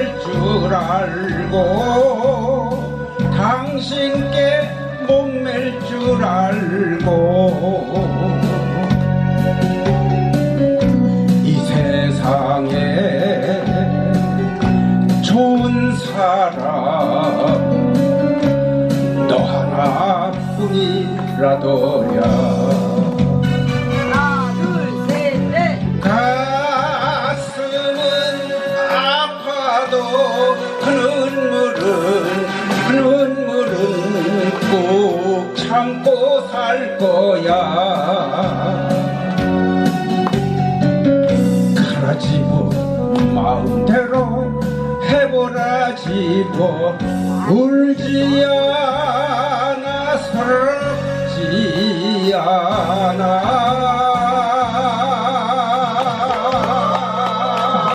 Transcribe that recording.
할 줄 알고 당신께 목맬 줄 알고 이 세상에 좋은 사람 너 하나뿐이라도야. 아파도 그 눈물은 그 눈물은 꼭 참고 살 거야. 가라지 뭐 마음대로 해보라지 뭐 울지